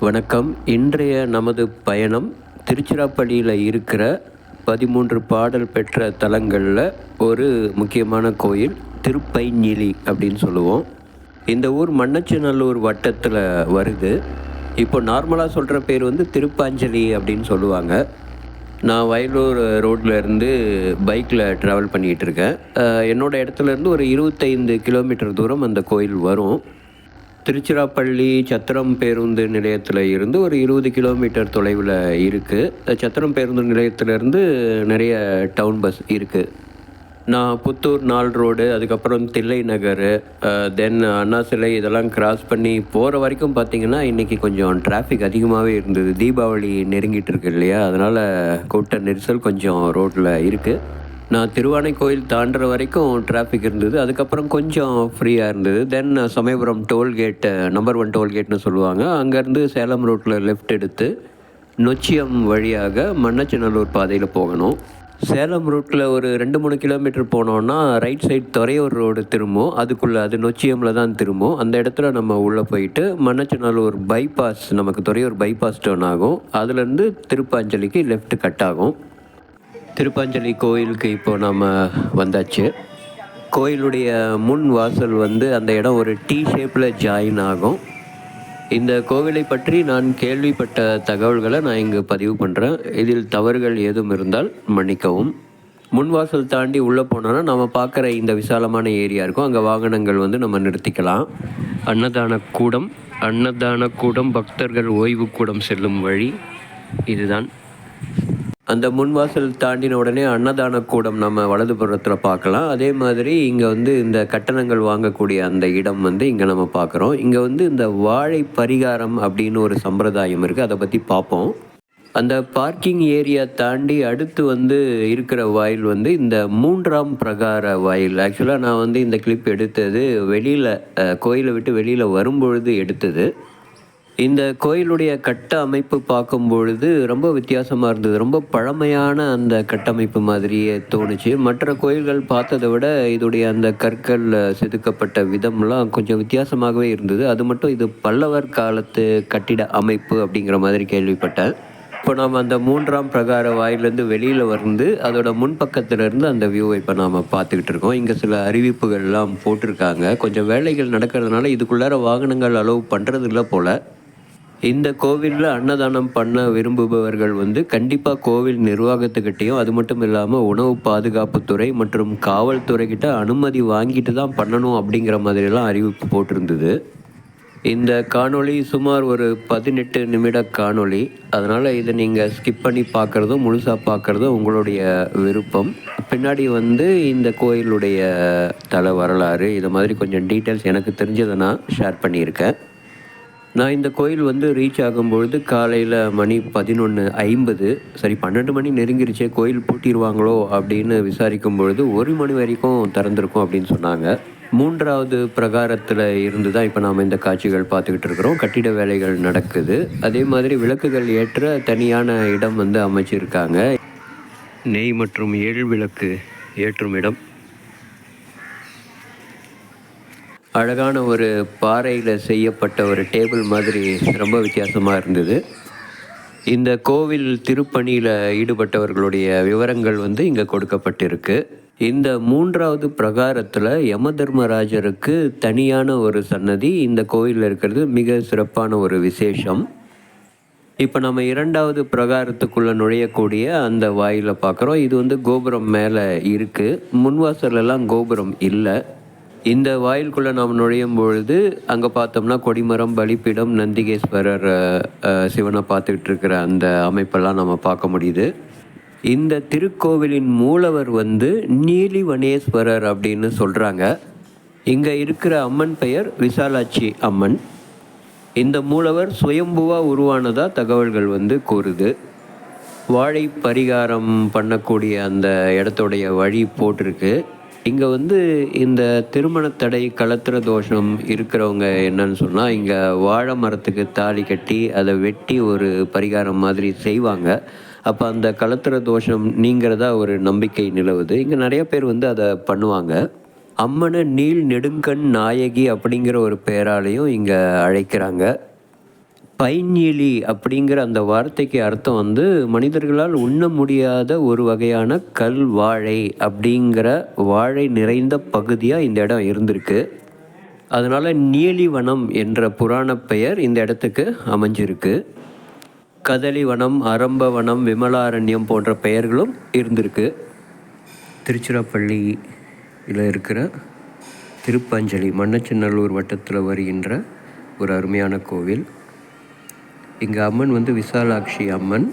வணக்கம். இன்றைய நமது பயணம் திருச்சிராப்பள்ளியில் இருக்கிற பதிமூன்று பாடல் பெற்ற தலங்களில் ஒரு முக்கியமான கோயில் திருப்பைஞ்சிலி அப்படின்னு சொல்லுவோம். இந்த ஊர் மண்ணச்சநல்லூர் வட்டத்தில் வருது. இப்போ நார்மலாக சொல்கிற பேர் வந்து திருப்பாஞ்சலி அப்படின்னு சொல்லுவாங்க. நான் வயலூர் ரோட்டில் இருந்து பைக்கில் ட்ராவல் பண்ணிகிட்டு இருக்கேன். அஹ் என்னோட ஒரு இருபத்தைந்து கிலோமீட்டர் தூரம் அந்த கோயில் வரும். திருச்சிராப்பள்ளி சத்திரம் பேருந்து நிலையத்தில் இருந்து ஒரு இருபது கிலோமீட்டர் தொலைவில் இருக்குது சத்திரம் பேருந்து நிலையத்திலேருந்து நிறைய டவுன் பஸ் இருக்குது நான் புத்தூர் நாள் ரோடு அதுக்கப்புறம் தில்லை நகர் தென் அண்ணா சிலை இதெல்லாம் கிராஸ் பண்ணி போகிற வரைக்கும் பார்த்திங்கன்னா இன்றைக்கி கொஞ்சம் டிராஃபிக் அதிகமாகவே இருந்தது. தீபாவளி நெருங்கிட்டு இருக்கு இல்லையா? அதனால் கூட்ட நெரிசல் கொஞ்சம் ரோட்டில் இருக்குது நான் திருவானை கோயில் தாண்டுற வரைக்கும் டிராஃபிக் இருந்தது. அதுக்கப்புறம் கொஞ்சம் ஃப்ரீயாக இருந்தது. Then Samayapuram tollgate number one டோல்கேட்னு சொல்லுவாங்க. அங்கேருந்து சேலம் ரோட்டில் லெஃப்ட் எடுத்து நொச்சியம் வழியாக மன்னச்சநல்லூர் பாதையில் போகணும். சேலம் ரூட்டில் ஒரு ரெண்டு மூணு கிலோமீட்டர் போனோன்னா ரைட் சைடு துறையூர் ரோடு திரும்பும். அதுக்குள்ளே அது நொச்சியமில் தான் திரும்பும். அந்த இடத்துல நம்ம உள்ளே போயிட்டு மன்னச்சநல்லூர் பைபாஸ் நமக்கு துறையூர் பைபாஸ் டர்ன் ஆகும். அதுலேருந்து திருப்பாஞ்சலிக்கு லெஃப்ட் கட் ஆகும். திருப்பாஞ்சலி கோயிலுக்கு இப்போது நாம் வந்தாச்சு. கோயிலுடைய முன் வாசல் வந்து அந்த இடம் ஒரு டீ ஷேப்பில் ஜாயின் ஆகும். இந்த கோவிலை பற்றி நான் கேள்விப்பட்ட தகவல்களை நான் இங்கு பதிவு பண்ணுறேன் இதில் தவறுகள் ஏதும் இருந்தால் மன்னிக்கவும். முன்வாசல் தாண்டி உள்ளே போனோன்னா நம்ம பார்க்குற இந்த விசாலமான ஏரியா இருக்கும். அங்கே வாகனங்கள் வந்து நம்ம நிறுத்திக்கலாம். அன்னதான கூடம் அன்னதான கூடம் பக்தர்கள் ஓய்வு கூடம் செல்லும் வழி இதுதான். அந்த முன்வாசல் தாண்டின உடனே அன்னதான கூடம் நம்ம வலதுபுறத்தில் பார்க்கலாம். அதே மாதிரி இங்கே வந்து இந்த கட்டணங்கள் வாங்கக்கூடிய அந்த இடம் வந்து இங்கே நம்ம பார்க்குறோம். இங்கே வந்து இந்த வாழை பரிகாரம் அப்படின்னு ஒரு சம்பிரதாயம் இருக்குது அதை பற்றி பார்ப்போம். அந்த பார்க்கிங் ஏரியா தாண்டி அடுத்து வந்து இருக்கிற வாயில் வந்து இந்த மூன்றாம் பிரகார வாயில். ஆக்சுவலாக நான் வந்து இந்த கிளிப் எடுத்தது வெளியில் கோயிலை விட்டு வெளியில் வரும்பொழுது எடுத்தது. இந்த கோயிலுடைய கட்ட அமைப்பு பார்க்கும் பொழுது ரொம்ப வித்தியாசமாக இருந்தது. ரொம்ப பழமையான அந்த கட்டமைப்பு மாதிரியே தோணுச்சு. மற்ற கோயில்கள் பார்த்ததை விட இதோடைய அந்த கற்கள் செதுக்கப்பட்ட விதம்லாம் கொஞ்சம் வித்தியாசமாகவே இருந்தது. அது மட்டும் இது பல்லவர் காலத்து கட்டிட அமைப்பு அப்படிங்கிற மாதிரி கேள்விப்பட்டேன். இப்போ நாம் அந்த மூன்றாம் பிரகார வாயிலேருந்து வெளியில் வந்து அதோட முன்பக்கத்துல இருந்து அந்த வியூவை இப்போ நாம் பார்த்துக்கிட்டு இருக்கோம். இங்கே சில அறிவிப்புகள்லாம் போட்டிருக்காங்க. கொஞ்சம் வேலைகள் நடக்கிறதுனால இதுக்குள்ளார வாகனங்கள் அலோவ் பண்ணுறது இல்லை போல். இந்த கோவிலில் அன்னதானம் பண்ண விரும்புபவர்கள் வந்து கண்டிப்பாக கோவில் நிர்வாகத்துக்கிட்டேயும் அது மட்டும் இல்லாமல் உணவு பாதுகாப்புத்துறை மற்றும் காவல்துறைக்கிட்ட அனுமதி வாங்கிட்டு தான் பண்ணணும் அப்படிங்கிற மாதிரிலாம் அறிவிப்பு போட்டிருந்தது. இந்த காணொளி சுமார் ஒரு பதினெட்டு நிமிட காணொளி. அதனால் இதை நீங்கள் ஸ்கிப் பண்ணி பார்க்குறதும் முழுசாக பார்க்குறதும் உங்களுடைய விருப்பம். பின்னாடி வந்து இந்த கோயிலுடைய தலை வரலாறு இதை மாதிரி கொஞ்சம் டீட்டெயில்ஸ் எனக்கு தெரிஞ்சதை நான் ஷேர் பண்ணியிருக்கேன். நான் இந்த கோயில் வந்து ரீச் ஆகும்பொழுது காலையில் மணி பதினொன்று ஐம்பது சரி பன்னெண்டு மணி நெருங்கிருச்சே கோயில் பூட்டிடுவாங்களோ அப்படின்னு விசாரிக்கும் பொழுது ஒரு மணி வரைக்கும் திறந்திருக்கும் அப்படின்னு சொன்னாங்க. மூன்றாவது பிரகாரத்தில் இருந்து தான் இப்போ நாம் இந்த காட்சிகள் பார்த்துக்கிட்டு இருக்கிறோம். கட்டிட வேலைகள் நடக்குது. அதே மாதிரி விளக்குகள் ஏற்ற தனியான இடம் வந்து அமைச்சிருக்காங்க. நெய் மற்றும் ஏழு விளக்கு ஏற்றும் இடம். அழகான ஒரு பாறையில் செய்யப்பட்ட ஒரு டேபிள் மாதிரி ரொம்ப வித்தியாசமாக இருந்தது. இந்த கோவில் திருப்பணியில் ஈடுபட்டவர்களுடைய விவரங்கள் வந்து இங்கே கொடுக்கப்பட்டிருக்கு. இந்த மூன்றாவது பிரகாரத்தில் யம தர்மராஜருக்கு தனியான ஒரு சன்னதி இந்த கோயிலில் இருக்கிறது. மிக சிறப்பான ஒரு விசேஷம். இப்போ நம்ம இரண்டாவது பிரகாரத்துக்குள்ளே நுழையக்கூடிய அந்த வாயிலை பார்க்குறோம் இது வந்து கோபுரம் மேலே இருக்குது முன்வாசலெல்லாம் கோபுரம் இல்லை. இந்த வாயிலுக்குள்ளே நாம் நுழையும் பொழுது அங்கே பார்த்தோம்னா கொடிமரம் பலிப்பீடம் நந்திகேஸ்வரர் சிவனை பார்த்துக்கிட்டு இருக்கிற அந்த அமைப்பெல்லாம் நம்ம பார்க்க முடியுது. இந்த திருக்கோவிலின் மூலவர் வந்து நீலிவனேஸ்வரர் அப்படின்னு சொல்கிறாங்க இங்கே இருக்கிற அம்மன் பெயர் விசாலாட்சி அம்மன். இந்த மூலவர் சுயம்புவாக உருவானதாக தகவல்கள் வந்து கூறுது. வாழை பரிகாரம் பண்ணக்கூடிய அந்த இடத்துடைய வழி போட்டிருக்கு. இங்கே வந்து இந்த திருமண தடை கலத்திர தோஷம் இருக்கிறவங்க என்னன்னு சொன்னால் இங்கே வாழை மரத்துக்கு தாலி கட்டி அதை வெட்டி ஒரு பரிகாரம் மாதிரி செய்வாங்க. அப்போ அந்த கலத்திர தோஷம் நீங்கிறதா ஒரு நம்பிக்கை நிலவுது. இங்கே நிறைய பேர் வந்து அதை பண்ணுவாங்க. அம்மனை நீல் நெடுங்கண் நாயகி அப்படிங்கிற ஒரு பெயராலையும் இங்கே அழைக்கிறாங்க. பைஞ்சிலி அப்படிங்கிற அந்த வார்த்தைக்கு அர்த்தம் வந்து மனிதர்களால் உண்ண முடியாத ஒரு வகையான கல் வாழை அப்படிங்கிற வாழை நிறைந்த பகுதியாக இந்த இடம் இருந்திருக்கு. அதனால் நீலிவனம் என்ற புராண பெயர் இந்த இடத்துக்கு அமைஞ்சிருக்கு. கதலிவனம் அரம்பவனம் விமலாரண்யம் போன்ற பெயர்களும் இருந்திருக்கு. திருச்சிராப்பள்ளியில் இருக்கிற திருப்பஞ்சலி மன்னச்சநல்லூர் வட்டத்தில் வருகின்ற ஒரு அருமையான கோவில். இங்கே அம்மன் வந்து விசாலாட்சி அம்மன்.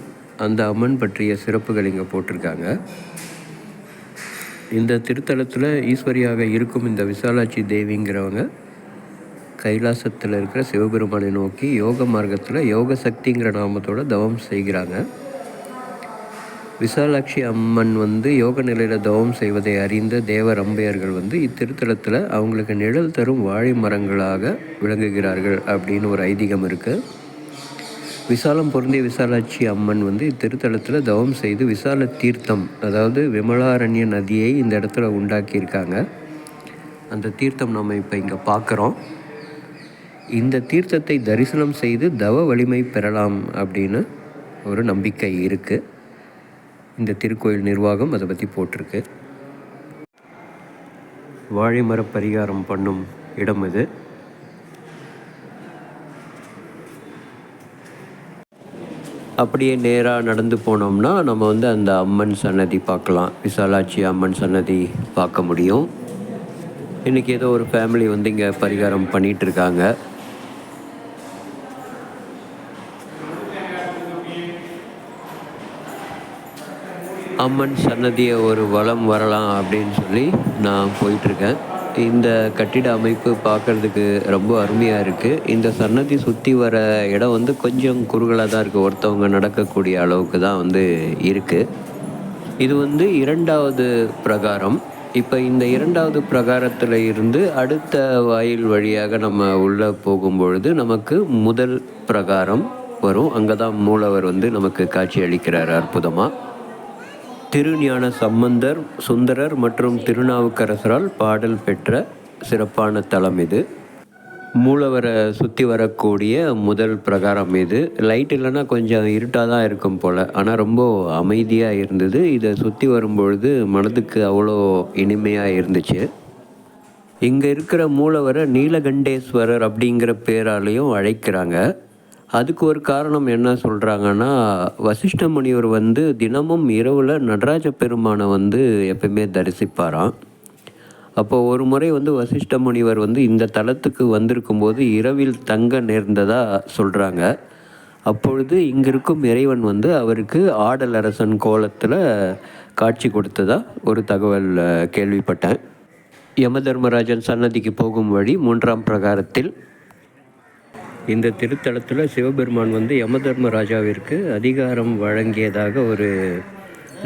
அந்த அம்மன் பற்றிய சிறப்புகள் இங்கே போட்டிருக்காங்க. இந்த திருத்தலத்தில் ஈஸ்வரியாக இருக்கும் இந்த விசாலாட்சி தேவிங்கிறவங்க கைலாசத்தில் இருக்கிற சிவபெருமானை நோக்கி யோக மார்க்கத்தில் யோக சக்திங்கிற நாமத்தோட தவம் செய்கிறாங்க. விசாலாட்சி அம்மன் வந்து யோக நிலையில் தவம் செய்வதை அறிந்த தேவர் அம்பையர்கள் வந்து இத்திருத்தலத்தில் அவங்களுக்கு நிழல் தரும் வாழை மரங்களாக விளங்குகிறார்கள் அப்படின்னு ஒரு ஐதீகம் இருக்குது விசாலம் பொருந்திய விசாலாட்சி அம்மன் வந்து இத்திருத்தலத்தில் தவம் செய்து விசால தீர்த்தம் அதாவது விமலாரண்ய நதியை இந்த இடத்துல உண்டாக்கியிருக்காங்க. அந்த தீர்த்தம் நம்ம இப்போ இங்கே பார்க்குறோம் இந்த தீர்த்தத்தை தரிசனம் செய்து தவ வலிமை பெறலாம் அப்படின்னு ஒரு நம்பிக்கை இருக்குது இந்த திருக்கோயில் நிர்வாகம் அதை பற்றி போட்டிருக்கு. வாழைமர பரிகாரம் பண்ணும் இடம் இது. அப்படியே நேராக நடந்து போனோம்னா நம்ம வந்து அந்த அம்மன் சன்னதி பார்க்கலாம். விசாலாட்சி அம்மன் சன்னதி பார்க்க முடியும். இன்றைக்கி ஏதோ ஒரு ஃபேமிலி வந்து இங்கே பரிகாரம் பண்ணிகிட்டு இருக்காங்க அம்மன் சன்னதியை ஒரு வளம் வரலாம் அப்படின்னு சொல்லி நான் போயிட்டுருக்கேன். இந்த கட்டிட அமைப்பு பார்க்குறதுக்கு ரொம்ப அருமையாக இருக்குது இந்த சன்னதி சுற்றி வர இடம் வந்து கொஞ்சம் குறுகலாக தான் இருக்குது ஒருத்தவங்க நடக்கக்கூடிய அளவுக்கு தான் வந்து இருக்குது இது வந்து இரண்டாவது பிரகாரம். இப்போ இந்த இரண்டாவது பிரகாரத்தில் இருந்து அடுத்த வாயில் வழியாக நம்ம உள்ளே போகும்பொழுது நமக்கு முதல் பிரகாரம் வரும். அங்கே தான் மூலவர் வந்து நமக்கு காட்சி அளிக்கிறார் அற்புதமாக திருஞான சம்பந்தர் சுந்தரர் மற்றும் திருநாவுக்கரசரால் பாடல் பெற்ற சிறப்பான தலம் இது. மூலவரை சுற்றி வரக்கூடிய முதல் பிரகாரம் இது. லைட் இல்லைன்னா கொஞ்சம் இருட்டாக தான் இருக்கும் போல். ஆனால் ரொம்ப அமைதியாக இருந்தது. இதை சுற்றி வரும்பொழுது மனதுக்கு அவ்வளோ இனிமையாக இருந்துச்சு. இங்கே இருக்கிற மூலவரை நீலகண்டேஸ்வரர் அப்படிங்கிற பேராலையும் அழைக்கிறாங்க. அதுக்கு ஒரு காரணம் என்ன சொல்கிறாங்கன்னா வசிஷ்ட முனிவர் வந்து தினமும் இரவில் நடராஜ பெருமானை வந்து எப்பயுமே தரிசிப்பாராம். அப்போ ஒரு முறை வந்து வசிஷ்ட முனிவர் வந்து இந்த தலத்துக்கு வந்திருக்கும்போது இரவில் தங்க நேர்ந்ததாக சொல்கிறாங்க அப்பொழுது இங்கே இருக்கும் இறைவன் வந்து அவருக்கு ஆடல் அரசன் கோலத்தில் காட்சி கொடுத்ததா ஒரு தகவல் கேள்விப்பட்டேன். யமதர்மராஜன் சன்னதிக்கு போகும் வழி மூன்றாம் பிரகாரத்தில் இந்த திருத்தலத்தில் சிவபெருமான் வந்து யமதர்ம ராஜாவிற்கு அதிகாரம் வழங்கியதாக ஒரு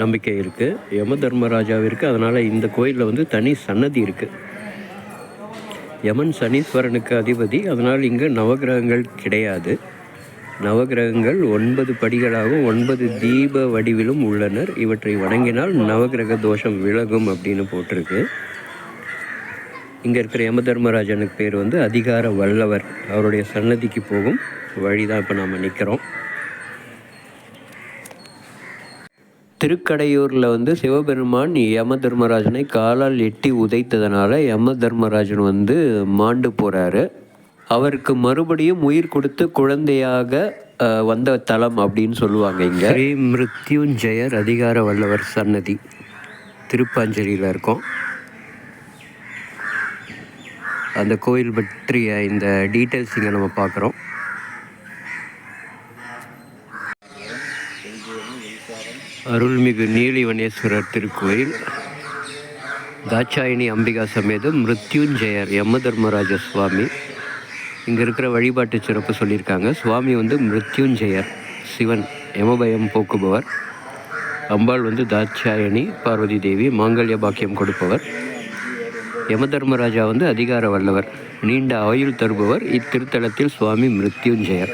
நம்பிக்கை இருக்குது யம தர்மராஜாவிற்கு அதனால் இந்த கோயிலில் வந்து தனி சன்னதி இருக்குது யமன் சனீஸ்வரனுக்கு அதிபதி அதனால் இங்கே நவகிரகங்கள் கிடையாது. நவகிரகங்கள் ஒன்பது படிகளாகவும் ஒன்பது தீப வடிவிலும் உள்ளனர். இவற்றை வணங்கினால் நவகிரக தோஷம் விலகும் அப்படின்னு போட்டிருக்கு. இங்கே இருக்கிற யம தர்மராஜனுக்கு பேர் வந்து அதிகார வல்லவர். அவருடைய சன்னதிக்கு போகும் வழி தான் இப்போ நாம் நிற்கிறோம் திருக்கடையூரில் வந்து சிவபெருமான் யம தர்மராஜனை காலால் எட்டி உதைத்ததுனால யம தர்மராஜன் வந்து மாண்டு போகிறாரு அவருக்கு மறுபடியும் உயிர் கொடுத்து குழந்தையாக வந்த தலம் அப்படின்னு சொல்லுவாங்க இங்கே. ஸ்ரீ மிருத்யுஞ்சயர் அதிகார வல்லவர் சன்னதி. திருப்பாஞ்சலியில் இருக்கோம். அந்த கோயில் பற்றிய இந்த டீட்டெயில்ஸ் இங்கே நம்ம பார்க்குறோம். அருள்மிகு நீலிவனேஸ்வரர் திருக்கோயில் தாட்சாயினி அம்பிகா சமேதம் மிருத்யுஞ்சயர் யம தர்மராஜ சுவாமி. இங்கே இருக்கிற வழிபாட்டு சிறப்பு சொல்லியிருக்காங்க. சுவாமி வந்து மிருத்யுஞ்சயர் சிவன் யமபயம் போக்குபவர். அம்பாள் வந்து தாட்சாயணி பார்வதி தேவி மாங்கல்ய பாக்கியம் கொடுப்பவர். யமதர்மராஜா வந்து அதிகார வல்லவர். நீண்ட ஆயுள் தருபவர். இத்திருத்தலத்தில் சுவாமி மிருத்யுஞ்சயர்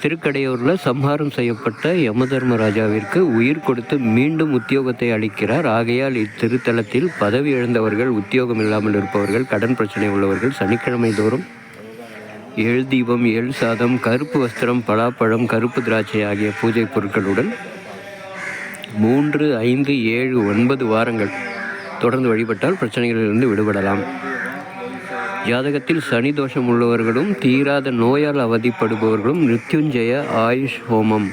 திருக்கடையூரில் சம்ஹாரம் செய்யப்பட்ட யமதர்மராஜாவிற்கு உயிர் கொடுத்து மீண்டும் உத்தியோகத்தை அளிக்கிறார். ஆகையால் இத்திருத்தலத்தில் பதவி இழந்தவர்கள் உத்தியோகம் இல்லாமல் இருப்பவர்கள் கடன் பிரச்சனை உள்ளவர்கள் சனிக்கிழமை தோறும் எள் தீபம் எள் சாதம் கருப்பு வஸ்திரம் பலாப்பழம் கருப்பு திராட்சை ஆகிய பூஜை பொருட்களுடன் மூன்று ஐந்து ஏழு ஒன்பது வாரங்கள் தொடர்ந்து வழிபட்டால் பிரச்சனைகளிலிருந்து விடுபடலாம். ஜாதகத்தில் சனி தோஷம் உள்ளவர்களும் தீராத நோயால் அவதிப்படுபவர்களும் மிருத்யுஞ்சய ஆயுஷ் ஹோமம்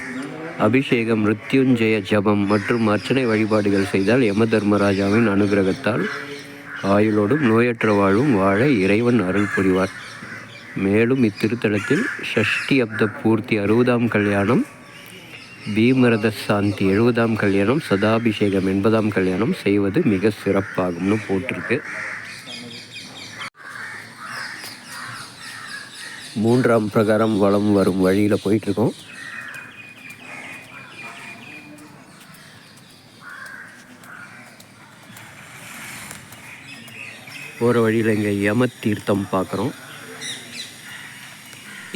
அபிஷேகம் மிருத்யுஞ்சய ஜபம் மற்றும் அர்ச்சனை வழிபாடுகள் செய்தால் யம தர்மராஜாவின் அனுகிரகத்தால் ஆயுளோடும் நோயற்ற வாழும் வாழ இறைவன் அருள் புரிவார். மேலும் இத்திருத்தலத்தில் ஷஷ்டி அப்த பூர்த்தி அறுபதாம் கல்யாணம் பீமரத சாந்தி எழுபதாம் கல்யாணம் சதாபிஷேகம் எண்பதாம் கல்யாணம் செய்வது மிக சிறப்பாகும்னு போட்டிருக்கு. மூன்றாம் பிரகாரம் வளம் வரும் வழியில் போயிட்டுருக்கோம். போகிற வழியில் இங்கே யம தீர்த்தம் பார்க்குறோம்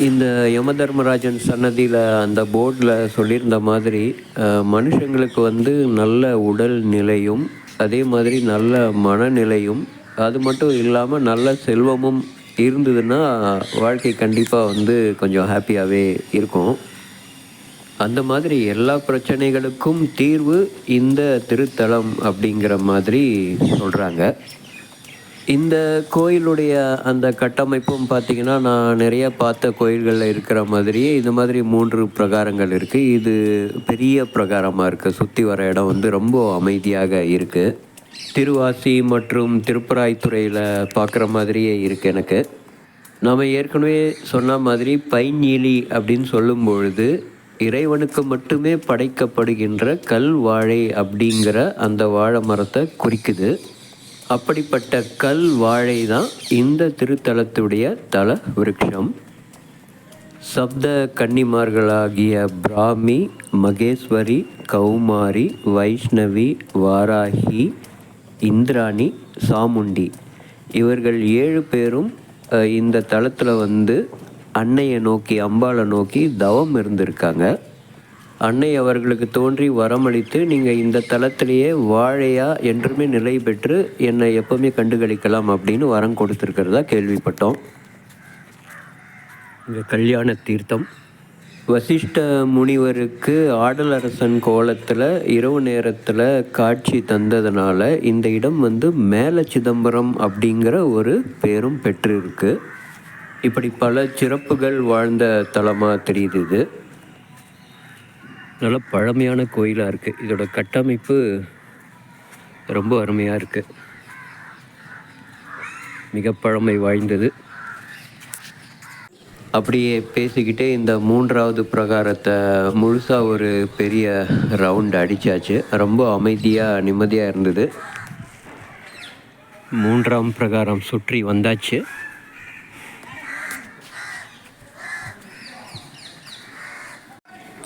இந்த யம தர்மராஜன் சன்னதியில் அந்த போர்டில் சொல்லியிருந்த மாதிரி மனுஷங்களுக்கு வந்து நல்ல உடல் நிலையும் அதே மாதிரி நல்ல மனநிலையும் அது மட்டும் இல்லாமல் நல்ல செல்வமும் இருந்ததுன்னா வாழ்க்கை கண்டிப்பாக வந்து கொஞ்சம் ஹாப்பியாகவே இருக்கும். அந்த மாதிரி எல்லா பிரச்சனைகளுக்கும் தீர்வு இந்த திருத்தலம் அப்படிங்கிற மாதிரி சொல்கிறாங்க இந்த கோயிலுடைய அந்த கட்டமைப்பும் பார்த்திங்கன்னா நான் நிறைய பார்த்த கோயில்களில் இருக்கிற மாதிரியே இந்த மாதிரி மூன்று பிரகாரங்கள் இருக்குது இது பெரிய பிரகாரமாக இருக்குது சுற்றி வர இடம் வந்து ரொம்ப அமைதியாக இருக்குது திருவாசி மற்றும் திருப்பராய்த்துறையில் பார்க்குற மாதிரியே இருக்குது எனக்கு. நாம் ஏற்கனவே சொன்ன மாதிரி பைநீலி அப்படின்னு சொல்லும் பொழுது இறைவனுக்கு மட்டுமே படைக்கப்படுகின்ற கல் வாழை அப்படிங்கிற அந்த வாழை மரத்தை குறிக்குது. அப்படிப்பட்ட கல் வாழை தான் இந்த திருத்தலத்துடைய தல விருட்சம். சப்த கன்னிமார்களாகிய பிராமி மகேஸ்வரி கௌமாரி வைஷ்ணவி வாராகி இந்திராணி சாமுண்டி. இவர்கள் ஏழு பேரும் இந்த தலத்தில் வந்து அன்னையை நோக்கி அம்பாளை நோக்கி தவம் இருந்திருக்காங்க. அன்னை அவர்களுக்கு தோன்றி வரமளித்து நீங்கள் இந்த தளத்திலேயே வாழையா என்றுமே நிலை பெற்று என்னை எப்போவுமே கண்டுகளிக்கலாம் அப்படின்னு வரம் கொடுத்துருக்கிறதா கேள்விப்பட்டோம். இந்த கல்யாண தீர்த்தம். வசிஷ்ட முனிவருக்கு ஆடலரசன் கோலத்தில் இரவு நேரத்தில் காட்சி தந்ததுனால இந்த இடம் வந்து மேல சிதம்பரம் அப்படிங்கிற ஒரு பேரும் பெற்றிருக்கு. இப்படி பல சிறப்புகள் வாழ்ந்த தலமாக தெரியுது இது. நல்ல பழமையான கோயிலாக இருக்குது இதோட கட்டமைப்பு ரொம்ப அருமையாக இருக்குது மிக பழமை வாய்ந்தது. அப்படியே பேசிக்கிட்டே இந்த மூன்றாவது பிரகாரத்தை முழுசாக ஒரு பெரிய ரவுண்ட் அடித்தாச்சு ரொம்ப அமைதியாக நிம்மதியாக இருந்தது. மூன்றாம் பிரகாரம் சுற்றி வந்தாச்சு.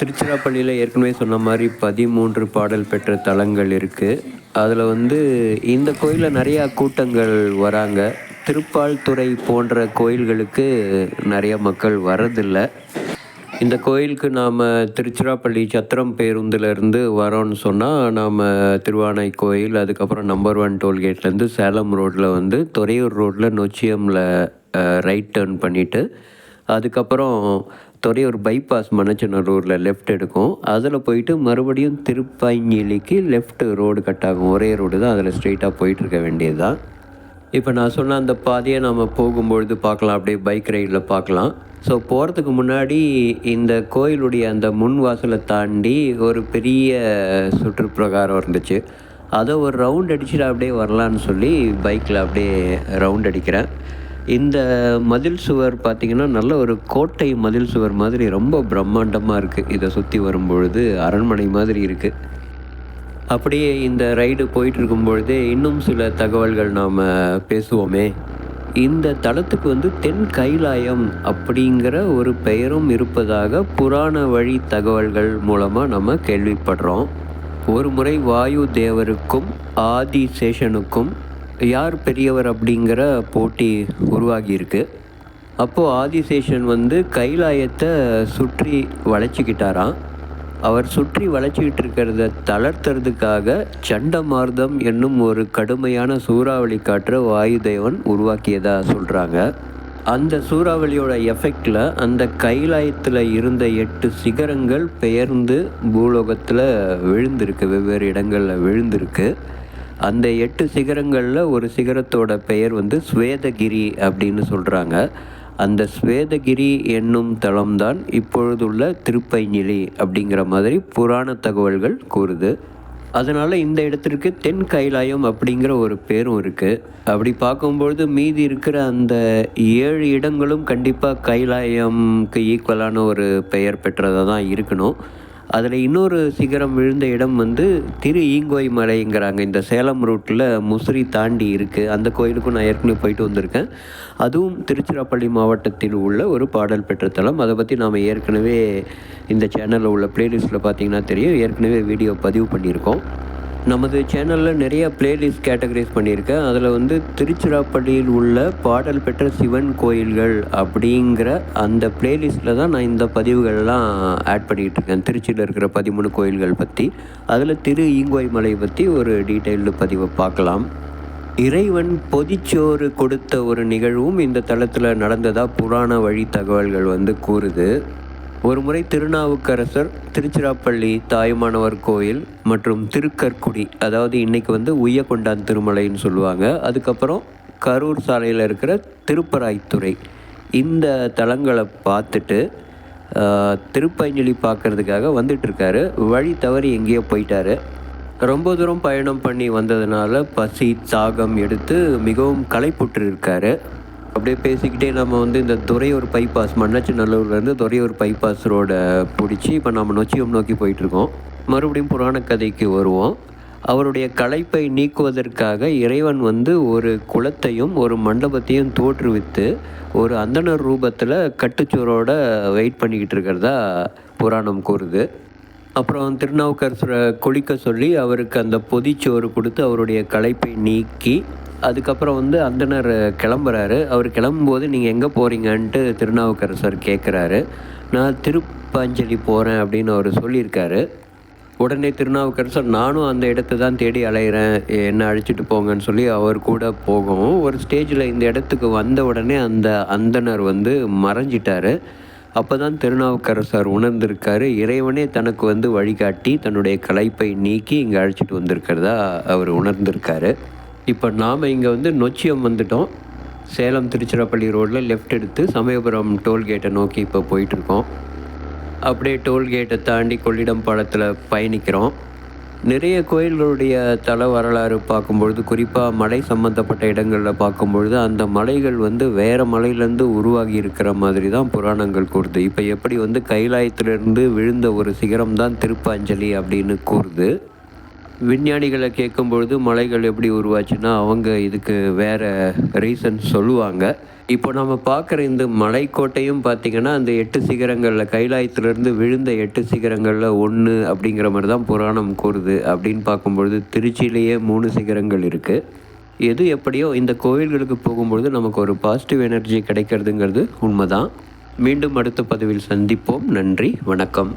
திருச்சிராப்பள்ளியில் ஏற்கனவே சொன்ன மாதிரி பதிமூன்று பாடல் பெற்ற தலங்கள் இருக்குது அதில் வந்து இந்த கோயிலில் நிறையா கூட்டங்கள் வராங்க. திருப்பால்துறை போன்ற கோயில்களுக்கு நிறைய மக்கள் வரதில்லை இந்த கோயிலுக்கு நாம் திருச்சிராப்பள்ளி சத்திரம் பேருந்துலேருந்து வரோன்னு சொன்னால் நாம் திருவானை கோயில் அதுக்கப்புறம் நம்பர் ஒன் டோல்கேட்லேருந்து சேலம் ரோட்டில் வந்து துறையூர் ரோட்டில் நொச்சியமில் ரைட் டேர்ன் பண்ணிவிட்டு அதுக்கப்புறம் துறையூர் பைபாஸ் மணச்சநல்லூரில் லெஃப்ட் எடுக்கும். அதில் போயிட்டு மறுபடியும் திருப்பைங்கிலிக்கு லெஃப்ட் ரோடு கட் ஆகும். ஒரே ரோடு தான். அதில் ஸ்ட்ரெயிட்டாக போயிட்டுருக்க வேண்டியது தான் இப்போ நான் சொன்ன அந்த பாதையை நம்ம போகும்பொழுது பார்க்கலாம். அப்படியே பைக் ரைடில் பார்க்கலாம். ஸோ போகிறதுக்கு முன்னாடி இந்த கோயிலுடைய அந்த முன் வாசலை தாண்டி ஒரு பெரிய சுற்றுப்பிரகாரம் இருந்துச்சு. அதை ஒரு ரவுண்ட் அடிச்சுட்டு அப்படியே வரலான்னு சொல்லி பைக்கில் அப்படியே ரவுண்ட் அடிக்கிறேன். இந்த மதில் சுவர் பார்த்திங்கன்னா நல்ல ஒரு கோட்டை மதில் சுவர் மாதிரி ரொம்ப பிரம்மாண்டமாக இருக்குது இதை சுற்றி வரும்பொழுது அரண்மனை மாதிரி இருக்குது அப்படியே இந்த ரைடு போயிட்டு இன்னும் சில தகவல்கள் நாம் பேசுவோமே. இந்த தலத்துக்கு வந்து தென் கைலாயம் அப்படிங்கிற ஒரு பெயரும் இருப்பதாக புராண வழி தகவல்கள் மூலமாக நம்ம கேள்விப்படுறோம். ஒரு முறை வாயு தேவருக்கும் ஆதி சேஷனுக்கும் யார் பெரியவர் அப்படிங்கிற போட்டி உருவாகியிருக்கு. அப்போது ஆதிசேஷன் வந்து கைலாயத்தை சுற்றி வளைச்சிக்கிட்டாராம் அவர் சுற்றி வளைச்சிக்கிட்டு இருக்கிறத தளர்த்துறதுக்காக சண்டமார்தம் என்னும் ஒரு கடுமையான சூறாவளி காற்றை வாயுதேவன் உருவாக்கியதாக சொல்கிறாங்க அந்த சூறாவளியோட எஃபெக்டில் அந்த கைலாயத்தில் இருந்த எட்டு சிகரங்கள் பெயர்ந்து பூலோகத்தில் விழுந்திருக்கு வெவ்வேறு இடங்களில் விழுந்திருக்கு. அந்த எட்டு சிகரங்களில் ஒரு சிகரத்தோட பெயர் வந்து ஸ்வேதகிரி அப்படின்னு சொல்கிறாங்க அந்த ஸ்வேதகிரி என்னும் தளம்தான் இப்பொழுதுள்ள திருப்பைஞ்சிலி அப்படிங்கிற மாதிரி புராண தகவல்கள் கூறுது. அதனால் இந்த இடத்திற்கு தென் கைலாயம் அப்படிங்கிற ஒரு பேரும் இருக்குது அப்படி பார்க்கும்பொழுது மீதி இருக்கிற அந்த ஏழு இடங்களும் கண்டிப்பாக கைலாயம்க்கு ஈக்குவலான ஒரு பெயர் பெற்றதாக தான் இருக்கணும். அதில் இன்னொரு சிகரம் விழுந்த இடம் வந்து திரு ஈங்கோய் மலைங்கிறாங்க. இந்த சேலம் ரூட்டில் முசிறி தாண்டி இருக்குது அந்த கோயிலுக்கும் நான் ஏற்கனவே போயிட்டு வந்திருக்கேன். அதுவும் திருச்சிராப்பள்ளி மாவட்டத்தில் உள்ள ஒரு பாடல் பெற்ற தலம். அதை பற்றி நாம் ஏற்கனவே இந்த சேனலில் உள்ள ப்ளேலிஸ்ட்டில் பார்த்தீங்கன்னா தெரியும். ஏற்கனவே வீடியோ பதிவு பண்ணியிருக்கோம். நமது சேனலில் நிறைய பிளேலிஸ்ட் கேட்டகரைஸ் பண்ணியிருக்கேன். அதில் வந்து திருச்சிராப்பள்ளியில் உள்ள பாடல் பெற்ற சிவன் கோயில்கள் அப்படிங்கிற அந்த பிளேலிஸ்ட்டில் தான் நான் இந்த பதிவுகள்லாம் ஆட் பண்ணிகிட்டு இருக்கேன் திருச்சியில் இருக்கிற பதிமூணு கோயில்கள் பற்றி அதில் திரு ஈங்கோய் மலை பற்றி ஒரு டீட்டெயில்டு பதிவை பார்க்கலாம். இறைவன் பொதிச்சோறு கொடுத்த ஒரு நிகழ்வும் இந்த தளத்தில் நடந்ததாக புராண வழி தகவல்கள் வந்து கூறுது. ஒரு முறை திருநாவுக்கரசர் திருச்சிராப்பள்ளி தாயுமானவர் கோயில் மற்றும் திருக்கற்குடி அதாவது இன்றைக்கி வந்து உய்யக்கொண்டான் திருமலைன்னு சொல்லுவாங்க. அதுக்கப்புறம் கரூர் சாலையில் இருக்கிற திருப்பராய்த்துறை. இந்த தலங்களை பார்த்துட்டு திருப்பஞ்சலி பார்க்குறதுக்காக வந்துட்டுருக்காரு. வழி தவறி எங்கேயோ போயிட்டார். ரொம்ப தூரம் பயணம் பண்ணி வந்ததுனால பசி தாகம் எடுத்து மிகவும் களைப்புற்று இருக்காரு அப்படியே பேசிக்கிட்டே நம்ம வந்து இந்த துறையூர் பைபாஸ் மண்ணாச்சி நல்லூர்லேருந்து துறையூர் பைபாஸ் ரோடை பிடிச்சி இப்போ நம்ம நொச்சியம் நோக்கி போயிட்டுருக்கோம். மறுபடியும் புராண கதைக்கு வருவோம். அவருடைய களைப்பை நீக்குவதற்காக இறைவன் வந்து ஒரு குளத்தையும் ஒரு மண்டபத்தையும் தோற்றுவித்து ஒரு அந்தனர் ரூபத்தில் கட்டுச்சோரோட வெயிட் பண்ணிக்கிட்டு இருக்கிறதா புராணம் கூறுது. அப்புறம் திருநாவுக்கரசரை குளிக்க சொல்லி அவருக்கு அந்த பொதிச்சோறு கொடுத்து அவருடைய களைப்பை நீக்கி அதுக்கப்புறம் வந்து அந்தனர் கிளம்புறாரு. அவர் கிளம்பும்போது நீங்கள் எங்கே போகிறீங்கன்ட்டு திருநாவுக்கரசர் கேட்குறாரு நான் திருப்பாஞ்சலி போகிறேன் அப்படின்னு அவர் சொல்லியிருக்காரு. உடனே திருநாவுக்கரசர் நானும் அந்த இடத்த தான் தேடி அலைகிறேன் என்ன அழைச்சிட்டு போங்கன்னு சொல்லி அவர் கூட போகும் ஒரு ஸ்டேஜில் இந்த இடத்துக்கு வந்த உடனே அந்த அந்தனர் வந்து மறைஞ்சிட்டார். அப்போ தான் திருநாவுக்கரசர் உணர்ந்திருக்காரு. இறைவனே தனக்கு வந்து வழிகாட்டி தன்னுடைய கலைப்பை நீக்கி இங்கே அழைச்சிட்டு வந்திருக்கிறதா அவர் உணர்ந்திருக்காரு. இப்போ நாம் இங்கே வந்து நொச்சியம் வந்துட்டோம். சேலம் திருச்சிராப்பள்ளி ரோட்டில் லெஃப்ட் எடுத்து சமயபுரம் டோல்கேட்டை நோக்கி இப்போ போயிட்டுருக்கோம். அப்படியே டோல்கேட்டை தாண்டி கொள்ளிடம் பாலத்தில் பயணிக்கிறோம். நிறைய கோயில்களுடைய தல வரலாறு பார்க்கும்பொழுது குறிப்பாக மலை சம்மந்தப்பட்ட இடங்களில் பார்க்கும்பொழுது அந்த மலைகள் வந்து வேறு மலையிலேருந்து உருவாகி இருக்கிற மாதிரி தான் புராணங்கள் கூறுது. இப்போ எப்படி வந்து கைலாயத்திலிருந்து விழுந்த ஒரு சிகரம் தான் திருப்பாஞ்சலி அப்படின்னு கூறுது. விஞ்ஞானிகளை கேட்கும் பொழுது மலைகள் எப்படி உருவாச்சுன்னா அவங்க இதுக்கு வேறு ரீசன் சொல்லுவாங்க. இப்போ நம்ம பார்க்குற இந்த மலைக்கோட்டையும் பார்த்திங்கன்னா அந்த எட்டு சிகரங்களில் கைலாயத்திலேருந்து விழுந்த எட்டு சிகரங்களில் ஒன்று அப்படிங்கிற மாதிரி தான் புராணம் கூறுது அப்படின்னு பார்க்கும்பொழுது திருச்சியிலேயே மூணு சிகரங்கள் இருக்குது எது எப்படியோ இந்த கோவில்களுக்கு போகும்பொழுது நமக்கு ஒரு பாசிட்டிவ் எனர்ஜி கிடைக்கிறதுங்கிறது உண்மைதான். மீண்டும் அடுத்த பதிவில் சந்திப்போம். நன்றி வணக்கம்.